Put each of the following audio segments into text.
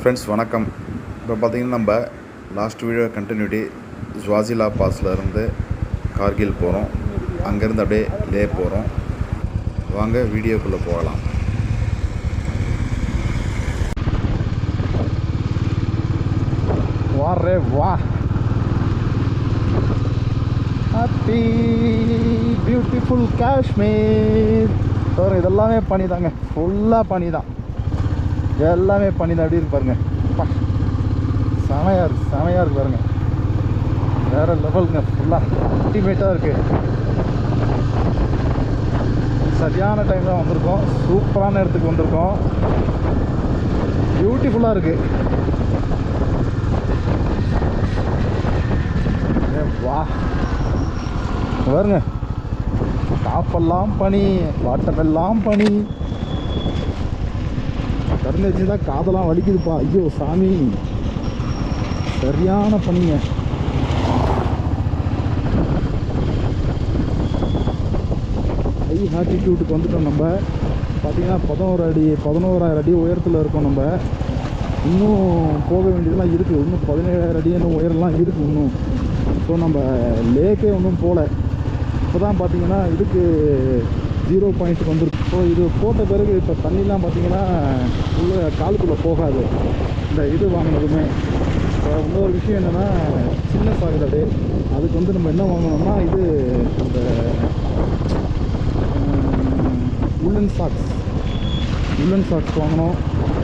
Friends வணக்கம். இப்போ பார்த்தீங்கன்னா நம்ம லாஸ்ட் வீடியோ கண்டினியூட்டி ஜுவாசிலா பாஸில் இருந்து கார்கில் போகிறோம் அங்கேருந்து அப்படியே லே போகிறோம் வாங்க வீடியோக்குள்ளே போகலாம். வா ரே வா. ஹாப்பி பியூட்டிஃபுல் காஷ்மீர் இதெல்லாமே பனி தாங்க ஃபுல்லாக பனி தான் எல்லாமே பண்ணி தான் இருக்கு பாருங்க. அப்பா. செமையா இருக்கு செமையா பாருங்க. வேற லெவலுங்க ஃபுல்லாக அல்டிமேட்டாக இருக்கு. சரியான டைம் தான் வந்திருக்கோம். சூப்பரான இடத்துக்கு வந்திருக்கோம். பியூட்டிஃபுல்லாக இருக்குது ஏ வா. பாருங்க. டாப்பெல்லாம் பனி வாட்டமெல்லாம் பனி தெரிஞ்சு தான் காதெல்லாம் வலிக்குதுப்பா. ஐயோ சாமி. சரியான பண்ணிங்க ஹை ஆட்டிடியூட்டுக்கு வந்துட்டோம் நம்ம. பார்த்தீங்கன்னா பதினோரு அடி பதினோராயிரம் அடி உயரத்தில் இருக்கோம் நம்ம. இன்னும் போக வேண்டியதெல்லாம் இருக்குது இன்னும் பதினேழாயிரம் அடி இன்னும் உயரம்லாம் இருக்குது இன்னும். ஸோ நம்ம லேக்கே ஒன்றும் போகல இப்போ தான் பார்த்தீங்கன்னா இதுக்கு ஜீரோ பாயிண்ட்டுக்கு வந்துருக்கு. ஸோ இது போட்ட பிறகு இப்போ தண்ணிலாம் பார்த்தீங்கன்னா உள்ளே காலுக்குள்ளே போகாது. இந்த இது வாங்கினதுமே. இப்போ இன்னொரு விஷயம் என்னென்னா சின்ன அது அதுக்கு வந்து நம்ம என்ன வாங்கணும்னா இது இந்த உல்லன் சாக்ஸ் உல்லன் சாக்ஸ் வாங்கினோம்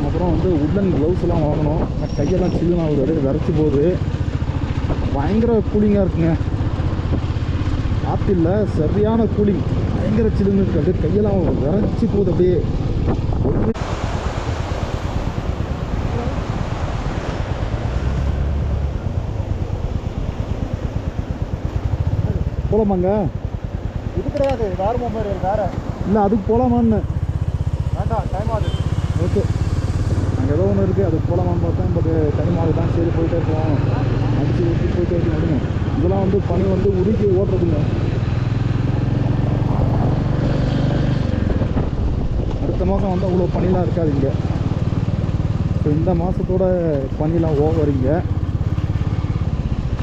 அப்புறம் வந்து உல்லன் க்ளவுஸ்லாம் வாங்கினோம் கையெல்லாம் சில்லுன்னு ஆகுது. அப்படியே விரைச்சி போகுது. பயங்கர கூலிங்காக இருக்குங்க. ஆப்பிளில் சரியான கூலிங் பயங்கர சில்லுன்னு இருக்குது அப்படியே கையெல்லாம் விரைச்சி போகுது அப்படியே. ஒரு போலாமாங்க? இது கிடையாது வேற மொபைல் வேற. இல்லை அதுக்கு போகலாமான்னு வேண்டாம் டைம் ஆகுது. ஓகே. அங்கே ஏதோ ஒன்று இருக்குது அதுக்கு போகலாமான்னு பார்த்தேன் பட் டைம் ஆகுதான் சரி போயிட்டே இருப்போம். அடிச்சு ஊற்றி போயிட்டே இருக்க முடியும் இதெல்லாம் வந்து பனி வந்து உருக்கி ஓட்டுறதுங்க அடுத்த மாதம் வந்து அவ்வளோ பனிலாம் இருக்காது இங்கே. ஸோ இந்த மாதத்தோட பனிலாம் ஓவர் இங்கே.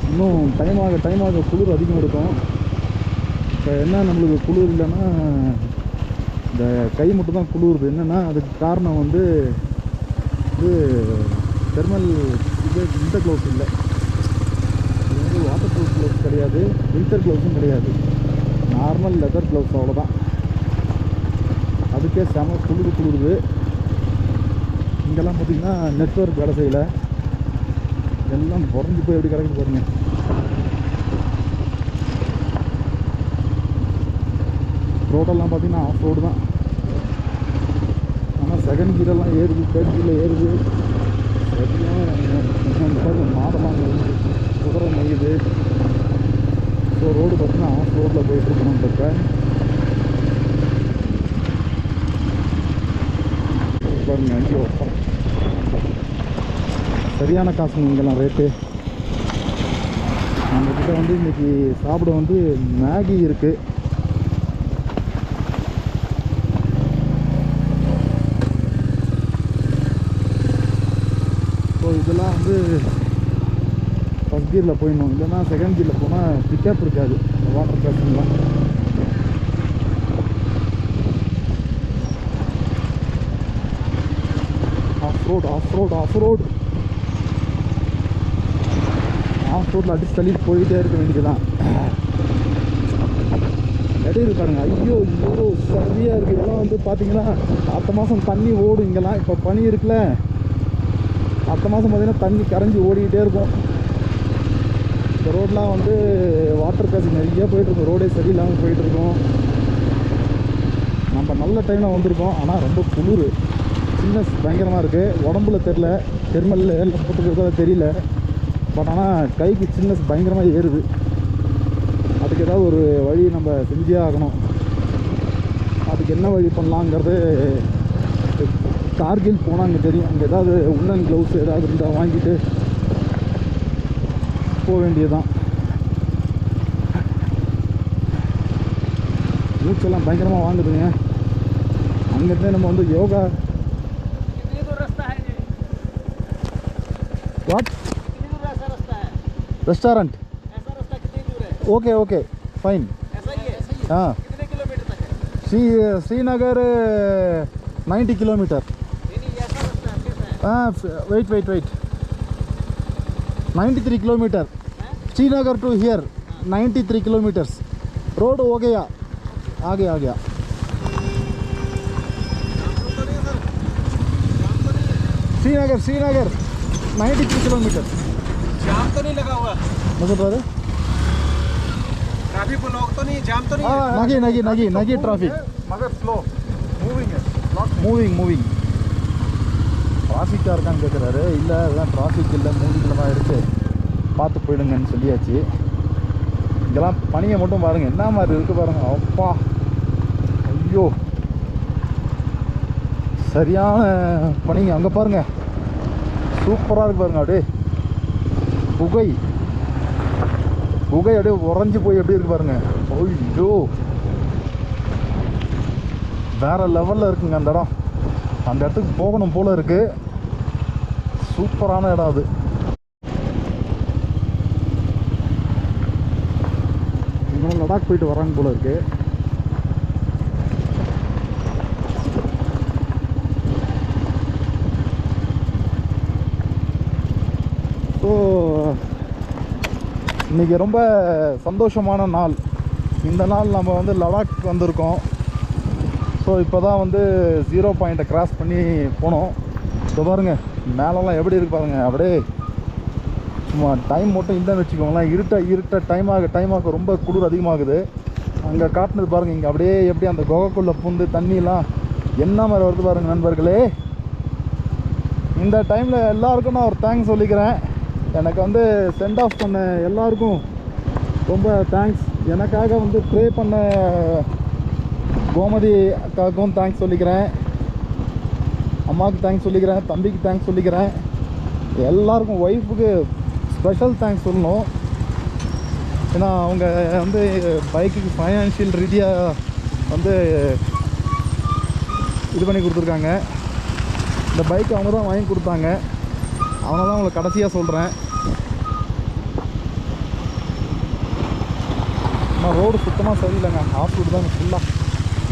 இன்னும் டைம் ஆக டைம் ஆக குளிர் அதிகம் இருக்கும். இப்போ என்ன நம்மளுக்கு குளிர் இல்லைன்னா இந்த கை மட்டும் தான் குளிருது. என்னென்னா அதுக்கு காரணம் வந்து இது தெர்மல் இது இந்த க்ளவுஸ் இல்லை. இது வந்து வாட்டர் ப்ரூஃப் க்ளவுஸ் கிடையாது வில்டர் க்ளவுஸும் கிடையாது. நார்மல் லெதர் க்ளவுஸ் அவ்வளோதான் அதுக்கே செம குளிர் குளிருது. இங்கெல்லாம் பார்த்தீங்கன்னா நெட்ஒர்க் வேலை செய்யலை. எல்லாம் குறைஞ்சி போய் எப்படி கிடக்கு பாருங்க. ரோடெல்லாம் பார்த்தீங்கன்னா ஆஃப் ரோடு தான். ஆனால் செகண்ட் கீரெல்லாம் ஏறுது தேர்ட் கீரில் ஏறுது. சரியான மாடெல்லாம் குதிரை மையுது. ஸோ ரோடு பார்த்தீங்கன்னா ஆஃப் ரோட்டில் போயிட்டுருக்கணும் இப்போ. பாருங்க ஐயோ சரியான காசுங்க இங்கெல்லாம் ரேட்டு நம்மக்கிட்ட வந்து இன்னைக்கு சாப்பிட வந்து மேகி இருக்குது ஸோ இதெல்லாம் வந்து ஃபஸ்ட் கியரில் போயிடணும். இல்லைன்னா செகண்ட் கியரில் போனால் பிக்கப் இருக்காது. வாட்டர் கிளாஸ்லாம் off road off road off road off ரோட்டில் அடிச்சு தள்ளிட்டு போயிட்டே இருக்க வேண்டியதுதான். இடையில பாருங்க. ஐயோ ஐயோ சரியாக இருக்குது இதெல்லாம் வந்து பார்த்தீங்கன்னா அடுத்த மாதம் தண்ணி ஓடும் இங்கெல்லாம். இப்போ பனி இருக்குல்ல. அடுத்த மாதம் பார்த்தீங்கன்னா தண்ணி கரைஞ்சி ஓடிக்கிட்டே இருக்கும். இந்த ரோட்லாம் வந்து வாட்டர் கிராசிங் நிறைய போயிட்டுருக்கும். ரோடே சரியில்லாமல் போயிட்டுருக்கோம். நம்ம நல்ல டைமில் வந்திருக்கோம். ஆனால் ரொம்ப குளிர். சின்னஸ் பயங்கரமாக இருக்குது உடம்புல தெரில தெருமல்ல. எல்லாம் போட்டுக்கிறதால தெரியல. பட் ஆனால் கைக்கு சின்னஸ் பயங்கரமாக ஏறுது. அதுக்கு ஏதாவது ஒரு வழி நம்ம செஞ்சே ஆகணும். அதுக்கு என்ன வழி பண்ணலாங்கிறது கார்கில் போனால் அங்கே தெரியும். அங்கே ஏதாவது உள்ளன் க்ளவுஸ் ஏதாவது இருந்தால் வாங்கிட்டு போக வேண்டியதுதான். மூச்செல்லாம் பயங்கரமாக வாங்குதுங்க. அங்கேருந்தே நம்ம வந்து Yoga restaurant okay okay fine हाँ. Sri Srinagar ninety kilometre. हाँ? Wait wait wait ninety three kilometre. Srinagar to here ninety three kilometres. Road हो गया. आगे आ गया Srinagar Srinagar ninety three kilometres जाम तो नहीं लगा हुआ मतलब brother? ट्रैफिक ब्लॉक तो नहीं जाम तो नहीं हाँ, नगी नगी नगी नगी ट्रैफिक मगर स्लो मूविंग है மூவிங் மூவிங் டிராஃபிக்காக இருக்கான்னு கேட்குறாரு இல்லை அதெல்லாம் டிராஃபிக் இல்லை மூவிங்கில் தான் இருக்குது பார்த்து போயிடுங்கன்னு சொல்லியாச்சு இங்கெல்லாம் பனியை மட்டும் பாருங்கள் என்ன மாதிரி இருக்குது பாருங்கள் அப்பா ஐயோ சரியான பனிங்க அங்கே பாருங்கள் சூப்பராக இருக்கு பாருங்க அப்படியே புகை. புகை அப்படியே உறைஞ்சி போய் எப்படி இருக்கு பாருங்க. ஐயோ. வேற லெவலில் இருக்குங்க அந்த இடம். அந்த இடத்துக்கு போகணும் போல இருக்கு. சூப்பரான இடம் அது. இன்னும் லடாக் போயிட்டு வராங்க போல இருக்கு. ஸோ இன்றைக்கி ரொம்ப சந்தோஷமான நாள். இந்த நாள் நம்ம வந்து லடாக் வந்திருக்கோம். ஸோ இப்போ தான் வந்து ஜீரோ பாயிண்ட்டை கிராஸ் பண்ணி போனோம். இப்போ பாருங்க மேலெல்லாம் எப்படி இருக்கு பாருங்கள் அப்படியே சும்மா டைம் மட்டும் இல்லைன்னு வச்சுக்கோங்களேன். இருட்ட இருட்ட டைம் ஆக டைம் ஆக ரொம்ப குளிர் அதிகமாகுது. அங்கே காட்டினது பாருங்கள் இங்கே அப்படியே எப்படி அந்த குகைக்குள்ளே பூந்து தண்ணியெல்லாம் என்ன மாதிரி வருது பாருங்கள் நண்பர்களே. இந்த டைமில் எல்லாருக்கும் நான் ஒரு தேங்க்ஸ் சொல்லிக்கிறேன். எனக்கு வந்து சென்ட் ஆஃப் பண்ண எல்லாருக்கும் ரொம்ப தேங்க்ஸ் எனக்காக வந்து ப்ரே பண்ண கோமதி அக்காவுக்கும் தேங்க்ஸ் சொல்லிக்கிறேன். அம்மாவுக்கு தேங்க்ஸ் சொல்லிக்கிறேன் தம்பிக்கு தேங்க்ஸ் சொல்லிக்கிறேன். எல்லாருக்கும் ஒய்ஃபுக்கு ஸ்பெஷல் தேங்க்ஸ் சொல்லணும். ஏன்னா அவங்க வந்து பைக்குக்கு ஃபைனான்ஷியல் ரீதியாக வந்து இது பண்ணி கொடுத்துருக்காங்க. இந்த பைக் அவங்க தான் வாங்கி கொடுத்தாங்க. அவனை தான் உங்களை கடைசியாக சொல்கிறேன் ஆனால் ரோடு சுத்தமாக சரியில்லைங்க. ஆஃப் ரோடு தான் ஃபுல்லாக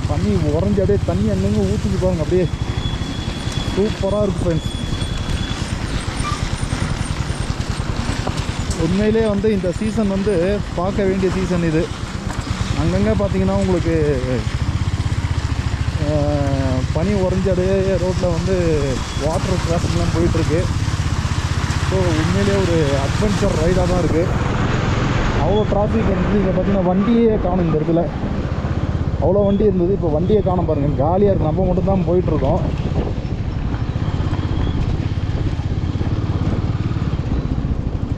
தண்ணி உறைஞ்சி அப்படியே தண்ணி அங்கங்கே ஊற்றிட்டு பாருங்க அப்படியே. சூப்பராக இருக்குது ஃப்ரெண்ட்ஸ் உண்மையிலே வந்து இந்த சீசன் வந்து பார்க்க வேண்டிய சீசன் இது. அங்கங்கே பார்த்தீங்கன்னா உங்களுக்கு பனி உறைஞ்சி அப்படியே ரோட்டில் வந்து வாட்டர் கிராசிங்லாம் போயிட்டுருக்கு ஸோ உண்மையிலே ஒரு அட்வென்ச்சர் ரைடாக தான் இருக்குது அவ்வளோ டிராஃபிக் இருந்தது. இங்கே பார்த்தீங்கன்னா வண்டியே காணும் இந்த இடத்துல. அவ்வளோ வண்டி இருந்தது. இப்போ வண்டியை காணும் பாருங்கள் காலியாக இருக்குது நம்ம மட்டும் தான் போயிட்டுருக்கோம்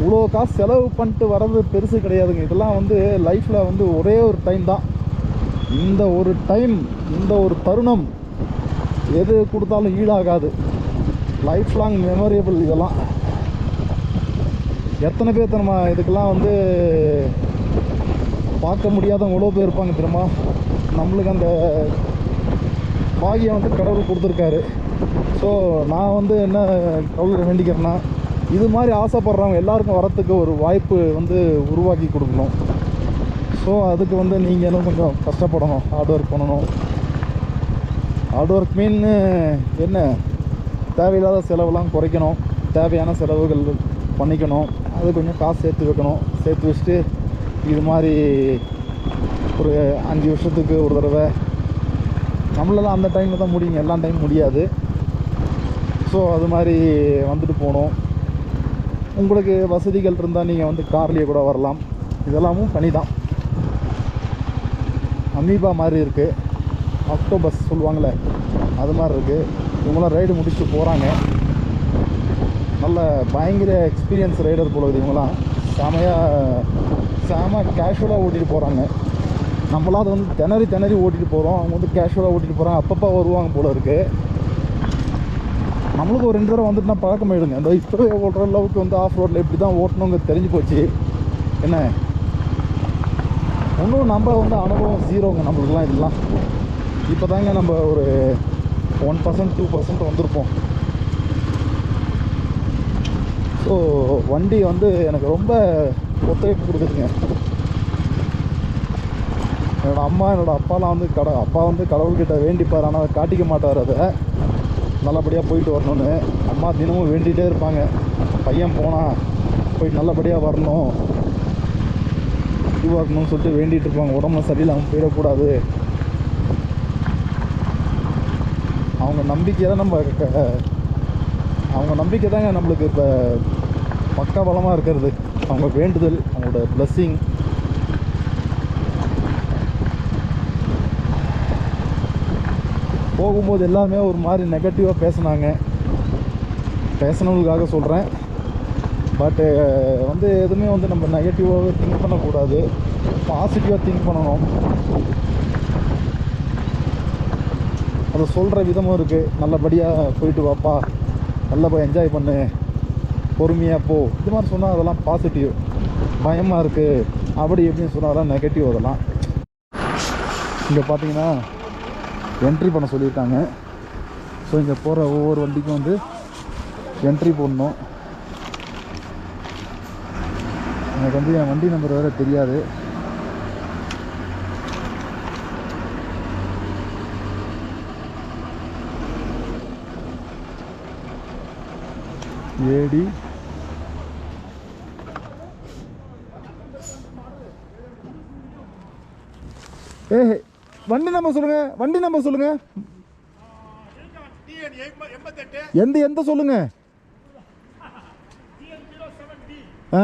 இவ்வளோ காசு செலவு பண்ணிட்டு வர்றது பெருசு கிடையாதுங்க. இதெல்லாம் வந்து லைஃப்பில் வந்து ஒரே ஒரு டைம் தான். இந்த ஒரு டைம் இந்த ஒரு தருணம் எது கொடுத்தாலும் ஈடாகாது. லைஃப் லாங் மெமரேபிள் இதெல்லாம். எத்தனை பேர் நம்ம இதுக்கெல்லாம் வந்து பார்க்க முடியாதவங்க எவ்வளோ பேர் இருப்பாங்க தெரியுமா? நம்மளுக்கு அந்த பாகியம் வந்து கடவுள் கொடுத்துருக்காரு. ஸோ நான் வந்து என்ன கடவுளை வேண்டிக்கிறேன்னா இது மாதிரி ஆசைப்படுறவங்க எல்லாருக்கும் வரத்துக்கு ஒரு வாய்ப்பு வந்து உருவாக்கி கொடுக்கணும். ஸோ அதுக்கு வந்து நீங்களும் கொஞ்சம் கஷ்டப்படணும். ஹார்ட் ஒர்க் பண்ணணும். ஹார்ட் ஒர்க் மீன் என்ன? தேவையில்லாத செலவெல்லாம் குறைக்கணும். தேவையான செலவுகள் பண்ணிக்கணும். அது கொஞ்சம் காசு சேர்த்து வைக்கணும். சேர்த்து வச்சுட்டு இது மாதிரி ஒரு அஞ்சு வருஷத்துக்கு ஒரு தடவை. நம்மளெல்லாம் அந்த டைமில் தான் முடியுங்க எல்லா டைம் முடியாது. ஸோ அது மாதிரி வந்துட்டு போகணும். உங்களுக்கு வசதிகள் இருந்தால் நீங்கள் வந்து கார்லேயே கூட வரலாம். இதெல்லாமும் பனி தான் அமீபா மாதிரி இருக்குது ஆக்டோபஸ் சொல்லுவாங்களே அது மாதிரி இருக்குது இவங்களாம் ரைடு முடிச்சுட்டு போகிறாங்க நல்ல பயங்கர எக்ஸ்பீரியன்ஸ் ரைடர் போல இருக்குது இவங்களாம் செமையாக செம கேஷுவலாக ஓட்டிகிட்டு போகிறாங்க நம்மளாம் அது வந்து திணறி திணறி ஓட்டிகிட்டு போகிறோம் அவங்க வந்து கேஷுவலாக ஓட்டிகிட்டு போகிறாங்க அப்பப்போ வருவாங்க போல இருக்குது நம்மளுக்கு ஒரு ரெண்டு தடவை வந்துட்டுனா பழக்கமாயிடுங்க. அந்த இப்போவே ஓட்டுற அளவுக்கு வந்து ஆஃப் ரோட்டில் இப்படி தான் ஓட்டணுங்க தெரிஞ்சு போச்சு. என்ன? ஒன்றும் நம்ம வந்து அனுபவம் ஜீரோங்க நம்மளுக்குலாம் இதெல்லாம். இப்போ தாங்க நம்ம ஒரு ஒன் பர்சன்ட் டூ பர்சன்ட் வந்திருப்போம். ஸோ வண்டி வந்து எனக்கு ரொம்ப ஒத்துழைப்பு கொடுக்குதுங்க. என்னோடய அம்மா என்னோடய அப்பாலாம் வந்து கட அப்பா வந்து கடவுள்கிட்ட வேண்டிப்பார். ஆனால் அதை காட்டிக்க மாட்டார் அதை. நல்லபடியாக போயிட்டு வரணும்னு. அம்மா தினமும் வேண்டிகிட்டே இருப்பாங்க. பையன் போனால் போய் நல்லபடியாக வரணும். இதுவாக இருக்கணும்னு சொல்லிட்டு வேண்டிகிட்டு இருப்பாங்க. உடம்புல சரியில்லாமல் போயிடக்கூடாது. அவங்க நம்பிக்கையில் நம்ம க- அவங்க நம்பிக்கை தாங்க நம்மளுக்கு இப்போ பக்கா பலமாக இருக்கிறது. அவங்க வேண்டுதல் அவங்களோட பிளஸ்ஸிங் போகும்போது எல்லாமே ஒரு மாதிரி நெகட்டிவாக பேசினாங்க. பேசினவங்களுக்காக சொல்கிறேன் பட்டு வந்து எதுவுமே வந்து நம்ம நெகட்டிவாக திங்க் பண்ணக்கூடாது. பாசிட்டிவாக திங்க் பண்ணணும். அதை சொல்கிற விதமும் இருக்குது நல்லபடியாக போயிட்டு வாப்பா. நல்லா போய் என்ஜாய் பண்ணு. பொறுமையாக போ. இது மாதிரி சொன்னால் அதெல்லாம் பாசிட்டிவ் பயமாக இருக்குது அப்படி எப்படின்னு சொன்னாதான் நெகட்டிவ் அதெல்லாம். இங்கே பார்த்தீங்கன்னா என்ட்ரி பண்ண சொல்லியிருக்காங்க. ஸோ இங்கே போகிற ஒவ்வொரு வண்டிக்கும் வந்து என்ட்ரி போடணும். எனக்கு வந்து என் வண்டி நம்பர் வேறு தெரியாது. ஏடி. ஏ வண்டி நம்பர் சொல்லுங்க வண்டி நம்பர் சொல்லுங்க. எந்த எந்த சொல்லுங்க? ஆ.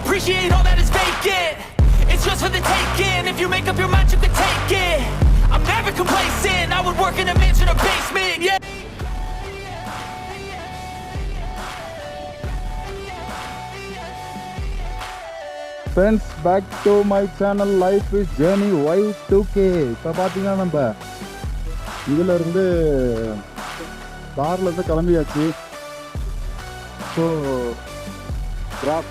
appreciate all that is vacant. It's just for the taking. If you make up your mind, you can take it. I'm never complacent. I would work in a mansion or basement. Yeah. Friends back to my channel life is journey Y two K இப்போ பார்த்தீங்கன்னா நம்ம இதில் இருந்து காரில் இருந்து கிளம்பியாச்சு so rock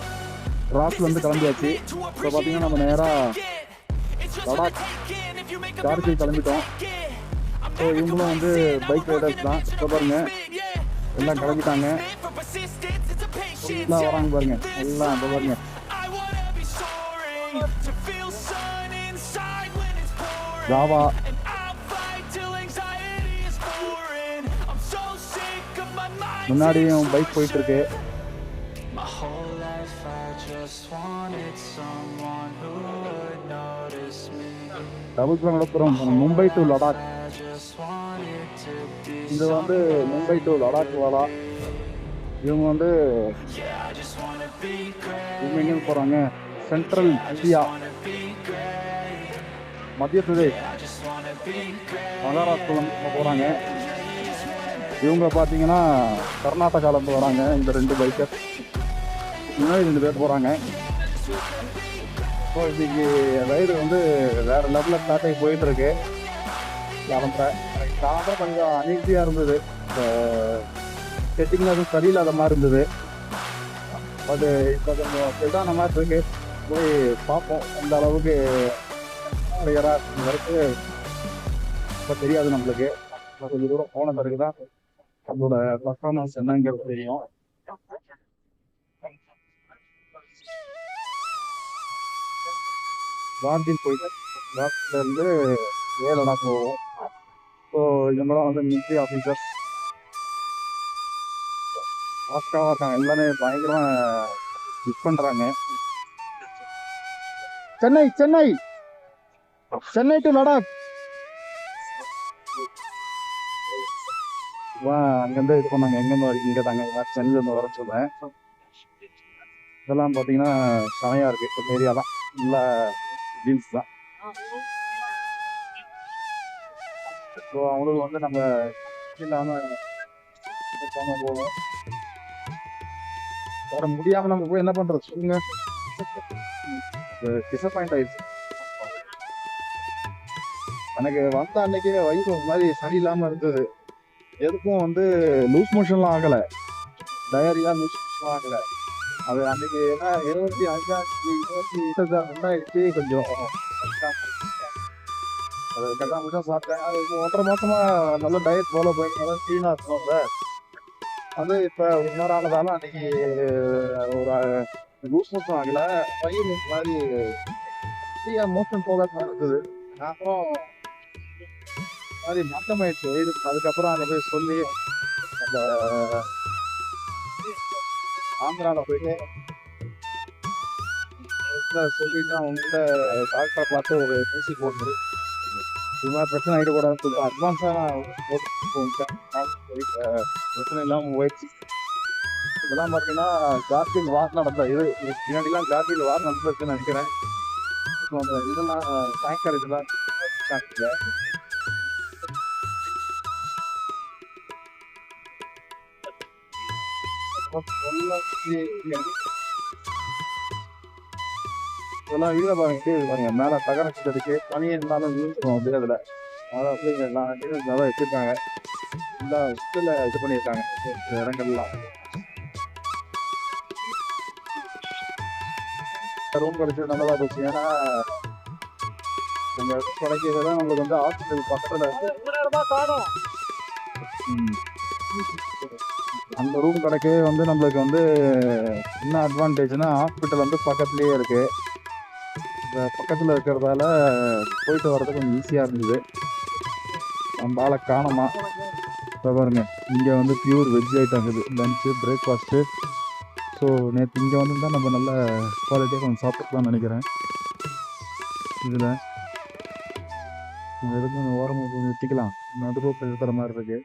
ராக்லேருந்து கிளம்பியாச்சு. இப்போ பார்த்தீங்கன்னா நம்ம நேராக லடாக் கார்கில் கிளம்பிட்டோம். ஸோ இவங்களும் வந்து பைக் ரைடர்ஸ் தான். இப்போ பாருங்க எல்லாம் கிளம்பிட்டாங்க. எல்லாம் வராங்க பாருங்க. எல்லாம் இப்போ பாருங்க. ஜாவா முன்னாடியும் பைக் போயிட்டு இருக்கு. Double kilometre Mumbai to Ladakh. இது வந்து மும்பை டு லடாக் வாடா. இவங்க வந்து இவங்க எங்கேயும் போகிறாங்க சென்ட்ரல் இந்தியா மத்திய பிரதேஷ். மகாராஷ்டிரம் போகிறாங்க இவங்க பார்த்தீங்கன்னா கர்நாடகாவிலேருந்து வராங்க. இந்த ரெண்டு பைக்கர் முன்னாடி ரெண்டு பேர் போகிறாங்க ஸோ இன்னைக்கு ரைடு வந்து வேற லெவலில் ஸ்டார்ட் ஆகி போயிட்டு இருக்கு. கிளம்புற கொஞ்சம் அனீசியாக இருந்தது. செட்டிங்கில் எதுவும் சரியில்லாத மாதிரி இருந்தது. பட் இப்போ கொஞ்சம் இதான மாதிரி இருக்கு. போய் பார்ப்போம். அந்த அளவுக்கு வரைக்கும் இப்போ தெரியாது நம்மளுக்கு. கொஞ்சம் தூரம் போன பிறகு தான் நம்மளோட பர்ஃபார்மன்ஸ் என்னங்கிறது தெரியும். கார்கில் போயிட்டு கார்கில் இருந்து வேலடா போவோம் ஸோ இவங்களாம் வந்து மிலிட்ரி ஆஃபீஸர்ஸ் ஃபாஸ்ட்டாக இருக்காங்க. எல்லாமே பயங்கரமாக மிஸ் பண்ணுறாங்க சென்னை சென்னை. சென்னை டு லடாக். அங்கேருந்து இது பண்ணாங்க. எங்கேருந்து வரைக்கும் இங்கே தாங்க. நான் சென்னையிலேருந்து வர சொல்லுவேன் இதெல்லாம் பார்த்தீங்கன்னா செமையாக இருக்குது ஏரியா தான். நல்லா ஜீன்ஸ் தான். ஸோ அவங்களுக்கு வந்து நம்ம இல்லாமல் போவோம். வர முடியாமல் நம்ம போய் என்ன பண்ணுறது சொல்லுங்க. டிசப்பாயிண்ட் ஆயிடுச்சு. எனக்கு வந்த அன்னைக்கு வயிறு ஒரு மாதிரி சரியில்லாமல் இருந்தது. எதுக்கும் வந்து லூஸ் மோஷன்லாம் ஆகலை. டயரியா லூஸ் மோஷன் ஆகலை. அது அன்னைக்கு ஏன்னா இருபத்தி அஞ்சாச்சு இருபத்தி எட்டு கொஞ்சம். அது கரெக்டாக மட்டும் சாப்பிட்டேன் அது இப்போ ஒன்றரை மாசமா நல்ல டயட் ஃபாலோ பண்ணி க்ளீனாக இருக்கணும் சார். அது இப்போ ஒரு ஆனதால அன்னைக்கு ஒரு லூஸ் மோஷன் ஆகலை. வயிறு மாதிரி ஃப்ரீயாக மோஷன் போக இருந்தது அப்புறம் மாதிரி மட்டமாயிடுச்சு வயிறு அதுக்கப்புறம் அங்கே போய் சொல்லி அந்த ஆந்திராவில் போயிட்டு சொல்லிட்டு அவங்கள்ட்ட டாக்டரை பார்த்து ஒரு ஊசி போட்டு இது மாதிரி பிரச்சனை ஆகிடக்கூடாதுன்னு கொஞ்சம் அட்வான்ஸாக போட்டு பிரச்சனை இல்லாமல் போயிடுச்சு. இதெல்லாம் பார்த்தீங்கன்னா கார்கில் வார் நடந்த இது பின்னாடிலாம் கார்கில் வார் நடந்திருக்குன்னு நினைக்கிறேன். ஸோ அந்த இதெல்லாம் டேங்கர் இதெல்லாம் இதெல்லாம் வீடியோ பாருங்க கீழே பாருங்க மேலே தகர சிட்டதுக்கு பனி இருந்தாலும் விழுந்துரும் அப்படியே அதில் அதான் அப்படிங்க எல்லாம் நல்லா வச்சுருக்காங்க இந்த இதில் இது பண்ணியிருக்காங்க இடங்கள்லாம் ரூம் கிடைச்சது நல்லதா போச்சு ஏன்னா கொஞ்சம் கிடைக்கிறது உங்களுக்கு வந்து ஹாஸ்பிட்டல் பக்கத்தில் ம். அந்த ரூம் கிடைக்கவே வந்து நம்மளுக்கு வந்து என்ன அட்வான்டேஜ்னா ஹாஸ்பிட்டல் வந்து பக்கத்துலேயே இருக்குது இந்த பக்கத்தில் இருக்கிறதால போயிட்டு வர்றது கொஞ்சம் ஈஸியாக இருந்தது. நம்ம ஆளை காணோமா? இப்போ பாருங்க இங்கே வந்து பியூர் வெஜ் ஐட்டம் இருக்குது லஞ்சு பிரேக்ஃபாஸ்ட்டு ஸோ நேற்று இங்கே வந்து தான் நம்ம நல்ல குவாலிட்டியாக கொஞ்சம் சாப்பிட்டுக்கலாம்னு நினைக்கிறேன். இதில். எதுக்கும் ஓரமாக கொஞ்சம் நிறுத்திக்கலாம்? நடுவில் ரோட்டில் இருக்கிற மாதிரி இருக்குது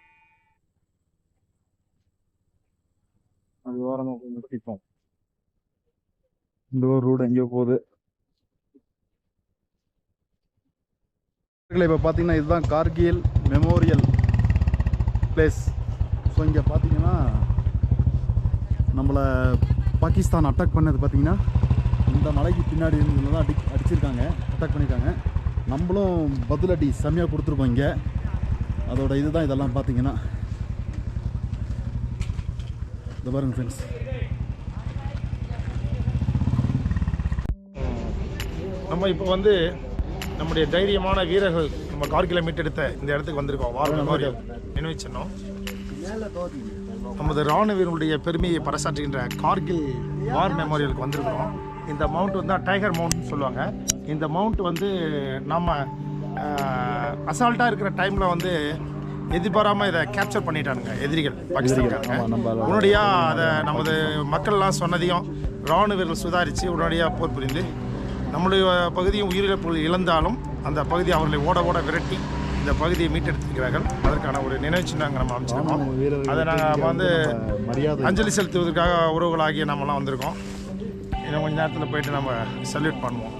அது ஓரமாக கொஞ்சம் நிறுத்திப்போம். இந்த ஒரு ரோடு எங்கேயோ போகுது. இப்போ பார்த்தீங்கன்னா இதுதான் கார்கில் மெமோரியல் பிளேஸ் ஸோ இங்கே பார்த்தீங்கன்னா நம்மளை பாகிஸ்தான் அட்டாக் பண்ணது பார்த்தீங்கன்னா இந்த மலைக்கு பின்னாடி இருந்து தான் அடி அடிச்சிருக்காங்க. அட்டாக் பண்ணியிருக்காங்க நம்மளும் பதிலடி செம்மையாக கொடுத்துருக்கோம் இங்கே. அதோட இதுதான் இதெல்லாம் பார்த்தீங்கன்னா இந்த பாருங்க ஃப்ரெண்ட்ஸ் நம்ம இப்போ வந்து நம்முடைய தைரியமான வீரர்கள் நம்ம கார்கில மீட்டெடுத்த இந்த இடத்துக்கு வந்திருக்கோம். வார் மெமோரியல் நினைவு சின்னம். நமது ராணுவ வீரர்களுடைய பெருமையை பறைசாற்றுகின்ற கார்கில் வார் மெமோரியலுக்கு வந்திருக்கிறோம். இந்த மவுண்ட் வந்து டைகர் மவுண்ட்னு சொல்லுவாங்க. இந்த மவுண்ட் வந்து நம்ம அசால்ட்டாக இருக்கிற டைமில் வந்து எதிர்பாராமல் இதை கேப்சர் பண்ணிட்டானுங்க எதிரிகள் பாகிஸ்தான்காரங்க. உடனடியாக அதை நமது மக்கள்லாம் சொன்னதையும் ராணுவ வீரர்கள் சுதாரித்து உடனடியாக போர் புரிந்து நம்முடைய பகுதியும் உயிரிழப்புகள் இழந்தாலும் அந்த பகுதி அவர்களை ஓட ஓட விரட்டி இந்த பகுதியை மீட்டெடுத்திருக்கிறார்கள். அதற்கான ஒரு நினைவு சின்னங்க நம்ம அமைச்சிருக்கோம். அதை நாங்கள் வந்து அஞ்சலி செலுத்துவதற்காக உறவுகளாகிய நம்மலாம் வந்திருக்கோம். இன்னும் கொஞ்ச நேரத்தில் போயிட்டு நம்ம சல்யூட் பண்ணுவோம்.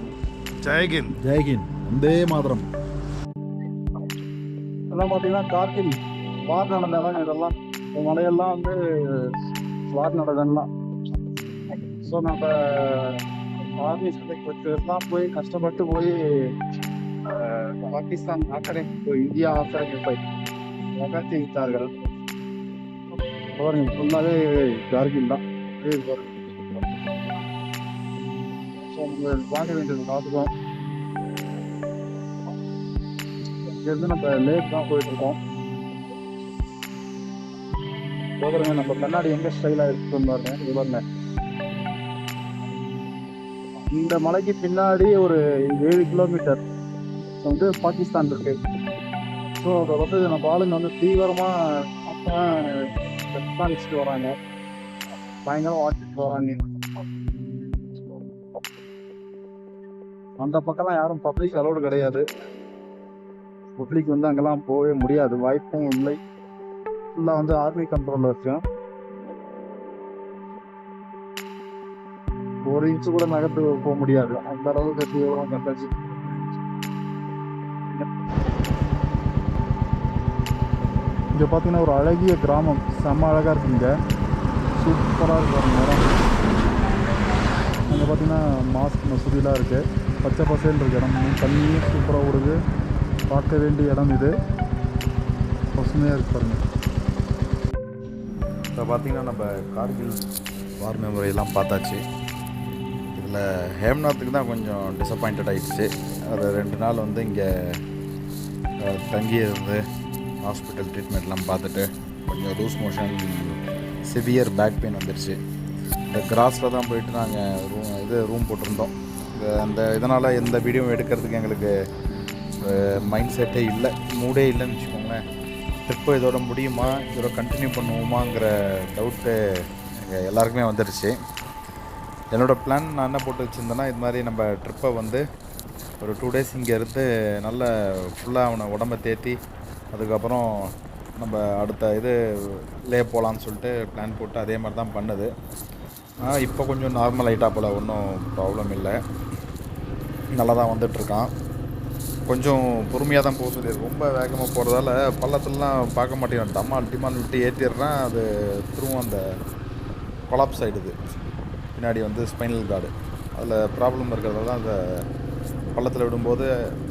ஜெயகிந்த் ஜெய்ஹிந்த் வந்தே மாதிரம். இதெல்லாம் பார்த்தீங்கன்னா கார்கில் வார் நடந்த இடம் இதெல்லாம். மலையெல்லாம் வந்து வார் நடந்தெல்லாம் ஸோ நம்ம ஆர்மி சண்டைக்கு போய் கஷ்டப்பட்டு போய் பாகிஸ்தான் ஆக்கிரமிப்பு இந்தியா ஆக்கிரமிப்பை நகர்த்தி விட்டார்கள் பாருங்க ஃபுல்லாகவே கார்கில் தான். ஸோ நம்ம பார்க்க வேண்டியது பார்த்துக்கோம் இங்கேருந்து நம்ம லேக் தான் போயிட்டு இருக்கோம் பாருங்க நம்ம கண்ணாடி எங்க ஸ்டைலா இருக்கு பாருங்க இது பாருங்க. இந்த மலைக்கு பின்னாடி ஒரு ஏழு கிலோமீட்டர் வந்து பாகிஸ்தான் இருக்கு. ஸோ அதை வந்து நம்ம ஆளுங்க வந்து தீவிரமாக கண்காணிச்சுட்டு வராங்க. பயங்கரம் வாட்டிட்டு வராங்க. அந்த பக்கம்லாம் யாரும் பப்ளிக் அலோடு கிடையாது. பப்ளிக் வந்து அங்கெல்லாம் போகவே முடியாது. வாய்ப்பும் இல்லை. ஃபுல்லாக வந்து ஆர்மி கண்ட்ரோலில் இருக்கு ஒரு இன்ச்சு கூட நகர்த்து போக முடியாது. அந்த அளவுக்கு எவ்வளோ கட்டாச்சு இங்கே பார்த்தீங்கன்னா ஒரு அழகிய கிராமம். செம்ம அழகாக இருக்குங்க சூப்பராக இருக்கும் நேரம் அங்கே பார்த்தீங்கன்னா மாஸ்க் மசூதிலாம் இருக்குது பச்சை பசேல் இருக்கு. இடம் தண்ணியும் சூப்பராக ஓடுது. பார்க்க வேண்டிய இடம் இது. பசுமையாக இருக்கு பாருங்கள் இப்போ பார்த்தீங்கன்னா நம்ம கார்கில் வார் மெமரியெல்லாம் பார்த்தாச்சு. இதில் ஹேம்நாத்துக்கு தான் கொஞ்சம் டிசப்பாயிண்டட் ஆகிடுச்சு அது ரெண்டு நாள் வந்து இங்கே தங்கி இருந்து ஹாஸ்பிட்டல் ட்ரீட்மெண்ட்லாம் பார்த்துட்டு கொஞ்சம் loose motion severe back pain வந்துடுச்சு இந்த கிராஸில் தான் போயிட்டு நாங்கள் ரூம் இது ரூம் போட்டிருந்தோம். இந்த அந்த இதனால் எந்த வீடியோவும் எடுக்கிறதுக்கு எங்களுக்கு மைண்ட் செட்டே இல்லை மூடே இல்லைன்னு வச்சுக்கோங்களேன். ட்ரிப்பு இதோட முடியுமா இதோட கண்டினியூ பண்ணுவோமாங்கிற டவுட்டு எங்கள் எல்லாருக்குமே வந்துடுச்சு என்னோடய பிளான் நான் என்ன போட்டு வச்சுருந்தேன்னா இது மாதிரி நம்ம ட்ரிப்பை வந்து ஒரு டூ டேஸ் இங்கே இருந்து நல்ல ஃபுல்லாக அவனை உடம்பை தேத்தி அதுக்கப்புறம் நம்ம அடுத்த இது லே போகலான்னு சொல்லிட்டு பிளான் போட்டு அதே மாதிரி தான் பண்ணுது. ஆனால் இப்போ கொஞ்சம் நார்மல் ஆகிட்டா போல் ஒன்றும் ப்ராப்ளம் இல்லை. நல்லா தான் வந்துட்டுருக்கான் கொஞ்சம் பொறுமையாக தான் போக சொல்லி ரொம்ப வேகமாக போகிறதால பள்ளத்துலலாம் பார்க்க மாட்டேங்கிறான் டமால் டிமால் விட்டு ஏற்றிடுறேன் அது திரும்ப அந்த கொலாப்ஸ் ஆகிடுது பின்னாடி வந்து ஸ்பைனல் கார்டு அதில் ப்ராப்ளம் இருக்கிறதால தான் அந்த பள்ளத்தில் விடும்போது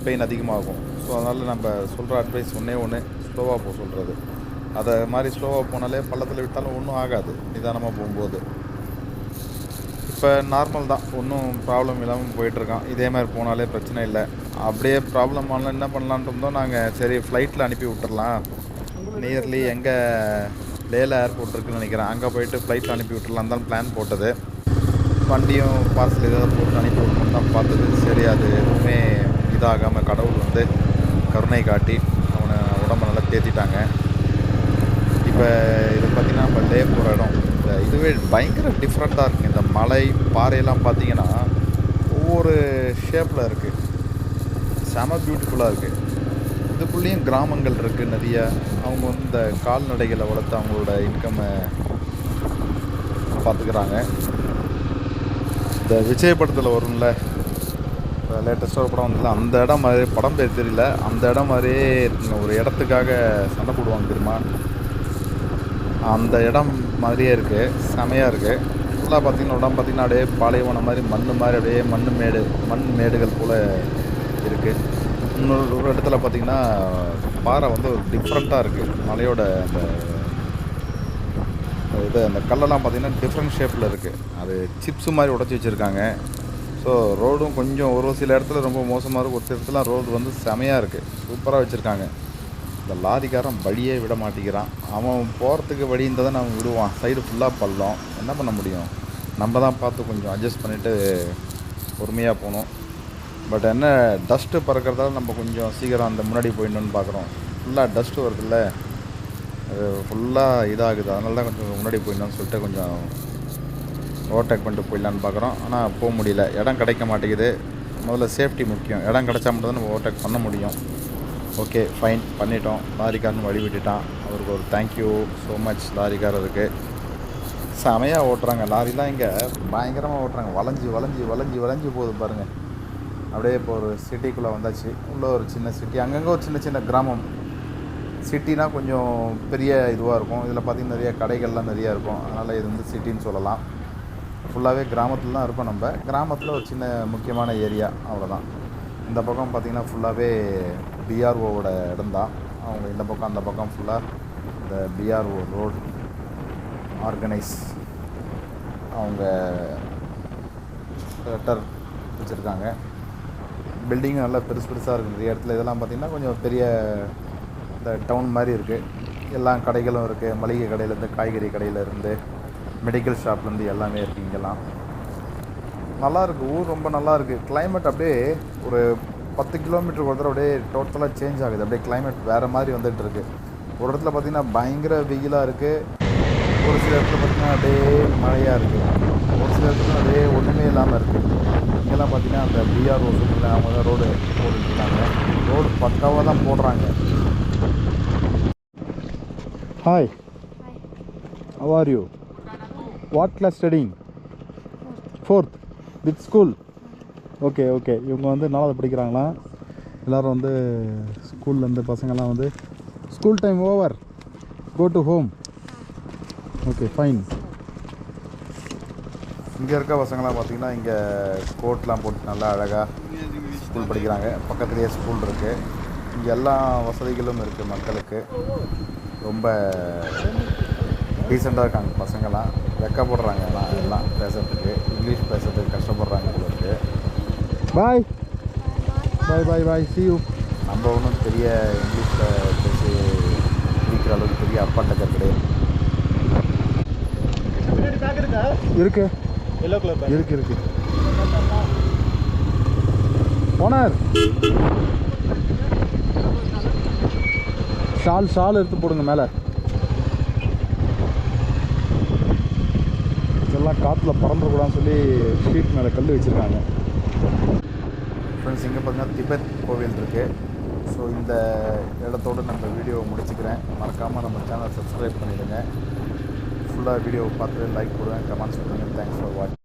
பெயின் அதிகமாகும். ஸோ அதனால் நம்ம சொல்கிற அட்வைஸ் ஒன்றே ஒன்று ஸ்லோவாக போக சொல்கிறது அதை மாதிரி ஸ்லோவாக போனாலே பள்ளத்தில் விட்டாலும் ஒன்றும் ஆகாது. நிதானமாக போகும்போது. இப்போ நார்மல் தான். ஒன்றும் ப்ராப்ளம் இல்லாமல் போயிட்டுருக்கான். இதே மாதிரி போனாலே பிரச்சனை இல்லை. அப்படியே ப்ராப்ளம் ஆனால் என்ன பண்ணலான்ட்டு இருந்தோம். நாங்கள் சரி ஃப்ளைட்டில் அனுப்பி விட்டுறலாம். நியர்லி எங்கே லேல ஏர்போர்ட் இருக்குன்னு நினைக்கிறேன். அங்கே போயிட்டு ஃப்ளைட்டில் அனுப்பி விட்டுறலாம் தான் பிளான் போட்டது. வண்டியும் பார்சல் ஏதாவது போட்டு அனுப்பி விட்டோம் தான் பார்த்தது. சரி அது எதுவுமே இதாகாமல் கடவுள் வந்து கருணை காட்டி அவனை உடம்ப நல்லா தேத்திட்டாங்க. இப்போ இது பார்த்திங்கன்னா நம்ம லே போகிற இடம் இதுவே பயங்கர டிஃப்ரெண்ட்டாக இருக்குது இந்த மலை பாறையெல்லாம் பார்த்தீங்கன்னா ஒவ்வொரு ஷேப்பில் இருக்குது செம பியூட்டிஃபுல்லாக இருக்குது இதுக்குள்ளேயும் கிராமங்கள் இருக்குது நிறைய. அவங்க வந்து இந்த கால்நடைகளை வளர்த்து அவங்களோட இன்கம்மை பார்த்துக்கிறாங்க. இந்த விஜய் படத்தில் வரும்ல லேட்டஸ்ட்டாக ஒரு படம் வந்ததுல அந்த இடம் மாதிரி படம் பேர் தெரியல. அந்த இடம் மாதிரியே இருக்குங்க. ஒரு இடத்துக்காக சண்டை போடுவாங்க தெரியுமா? அந்த இடம் மாதிரியே இருக்குது செமையாக இருக்குது ஃபுல்லாக பார்த்தீங்கன்னா உடம்பு பார்த்தீங்கன்னா அப்படியே பாலைவனம் மாதிரி மண் மாதிரி அப்படியே மண் மேடு மண் மேடுகள் போல் இருக்குது இன்னொரு ஒரு இடத்துல பார்த்தீங்கன்னா பாறை வந்து ஒரு டிஃப்ரெண்ட்டாக இருக்குது மலையோட அந்த இது அந்த கல்லெல்லாம் பார்த்திங்கன்னா டிஃப்ரெண்ட் ஷேப்பில் இருக்குது அது சிப்ஸு மாதிரி உடச்சி வச்சுருக்காங்க. ஸோ ரோடும் கொஞ்சம் ஒரு சில இடத்துல ரொம்ப மோசமாக இருக்கும். ஒரு சில இடத்துல ரோடு வந்து செமையாக இருக்குது சூப்பராக வச்சுருக்காங்க. இந்த லாரிக்காரன் வழியே விட மாட்டேங்கிறான். அவன் போகிறதுக்கு வழி இருந்தால் தான் அவன் விடுவான். சைடு ஃபுல்லாக பள்ளம். என்ன பண்ண முடியும்? நம்ம தான் பார்த்து கொஞ்சம் அட்ஜஸ்ட் பண்ணிவிட்டு பொறுமையாக போகணும். பட் என்ன டஸ்ட்டு பறக்கிறதால நம்ம கொஞ்சம் சீக்கிரம் அந்த முன்னாடி போயிடணும்னு பார்க்குறோம். ஃபுல்லாக டஸ்ட்டு வருதுல்ல? அது ஃபுல்லாக இதாகுது. அதனால தான் கொஞ்சம் முன்னாடி போயிடணும்னு சொல்லிட்டு கொஞ்சம் ஓவர்டேக் பண்ணிட்டு போயிடலான்னு பார்க்குறோம். ஆனால் போக முடியல. இடம் கிடைக்க மாட்டேங்குது. முதல்ல சேஃப்டி முக்கியம். இடம் கிடைச்சா மட்டும் தான் நம்ம ஓவர்டேக் பண்ண முடியும். ஓகே ஃபைன் பண்ணிட்டோம். லாரிக்காரன் வழி விட்டுட்டான். அவருக்கு ஒரு தேங்க்யூ ஸோ மச் லாரிக்காரருக்கு செமையாக ஓட்டுறாங்க. லாரிலாம் இங்கே பயங்கரமாக ஓட்டுறாங்க. வளைஞ்சி வளைஞ்சி வளைஞ்சி வளைஞ்சி போகுது பாருங்கள் அப்படியே இப்போ ஒரு சிட்டிக்குள்ளே வந்தாச்சு. உள்ளே ஒரு சின்ன சிட்டி அங்கங்கே ஒரு சின்ன சின்ன கிராமம். சிட்டினா கொஞ்சம் பெரிய இதுவாக இருக்கும். இதில் பார்த்திங்கன்னா நிறைய கடைகள்லாம் நிறையா இருக்கும். அதனால் இது வந்து சிட்டின்னு சொல்லலாம். ஃபுல்லாகவே கிராமத்தில் தான் இருக்கோம் நம்ம. கிராமத்தில் ஒரு சின்ன முக்கியமான ஏரியா அவ்வளோதான் இந்த பக்கம் பார்த்திங்கன்னா ஃபுல்லாகவே பிஆர்ஓவோட இடம் தான். அவங்க இந்த பக்கம் அந்த பக்கம் ஃபுல்லாக இந்த பிஆர்ஓ ரோடு ஆர்கனைஸ் அவங்க லெட்டர் வச்சுருக்காங்க. பில்டிங்கும் நல்லா பெருசு பெருசாக இருக்குது. நிறைய இடத்துல இதெல்லாம் பார்த்திங்கன்னா கொஞ்சம் பெரிய இந்த டவுன் மாதிரி இருக்குது எல்லா கடைகளும் இருக்குது மளிகை கடையிலேருந்து காய்கறி கடையிலேருந்து மெடிக்கல் ஷாப்லேருந்து எல்லாமே இருக்குது இங்கெல்லாம். நல்லாயிருக்கு ஊர் ரொம்ப நல்லா கிளைமேட் அப்படியே ஒரு பத்து கிலோமீட்டர் ஒரு தடவை அப்படியே டோட்டலாக சேஞ்ச் ஆகுது. அப்படியே climate வேறு மாதிரி வந்துட்டு இருக்கு ஒரு இடத்துல பார்த்தீங்கன்னா பயங்கர வெயிலாக இருக்குது ஒரு சில இடத்துல பார்த்தீங்கன்னா அப்படியே மழையாக இருக்குது ஒரு சில இடத்துல அப்படியே ஒன்றுமே இல்லாமல் இருக்குது இங்கெல்லாம் பார்த்தீங்கன்னா அந்த பிஆர்ஓ சூப்பரில் அவங்க தான் ரோடு போட்டுருக்காங்க ரோடு பக்காவாக தான் போடுறாங்க. Hi how are you? What class studying fourth with school okay okay. இவங்க வந்து நாலாவது படிக்கிறாங்களா? எல்லோரும் வந்து ஸ்கூல்லேருந்து பசங்கள்லாம் வந்து school time over. Go to home okay fine இங்கே இருக்க பசங்களாம் பார்த்தீங்கன்னா இங்கே கோட்லாம் போட்டு நல்லா அழகாக ஸ்கூல் படிக்கிறாங்க. பக்கத்துலேயே ஸ்கூல் இருக்குது இங்கே எல்லா வசதிகளும் இருக்குது மக்களுக்கு. ரொம்ப டீசெண்டாக இருக்காங்க பசங்களாம் வெக்கப்படுறாங்க எல்லாம் எல்லாம் பேசுறதுக்கு. இங்கிலீஷ் பேசுகிறதுக்கு கஷ்டப்படுறாங்க பாய் பாய் பாய் பாய் சி யூ நம்ம ஒன்றும் பெரிய இங்கிலீஷில் பேசி பிடிக்கிற அளவுக்கு பெரிய அப்பாண்டக்கர் கிடையாது. இருக்கு. இருக்கு இருக்கு. ஓனர் ஷால் ஷால் எடுத்து போடுங்க மேலே. இதெல்லாம் காற்றுல பறந்துடக்கூடாதுன்னு சொல்லி ஷீட் மேலே கல் வச்சுருக்காங்க. ஃப்ரெண்ட்ஸ் இங்கே பார்த்தீங்கன்னா திபெத் கோவில் இருக்குது ஸோ இந்த இடத்தோடு நம்ம வீடியோவை முடிச்சுக்கிறேன். மறக்காமல் நம்ம சேனலை சப்ஸ்கிரைப் பண்ணிவிடுங்க ஃபுல்லாக வீடியோவை பார்த்துட்டு லைக் போடுவேன் கமெண்ட்ஸ் பண்ணுங்கள் தேங்க்ஸ் ஃபார் வாட்சிங்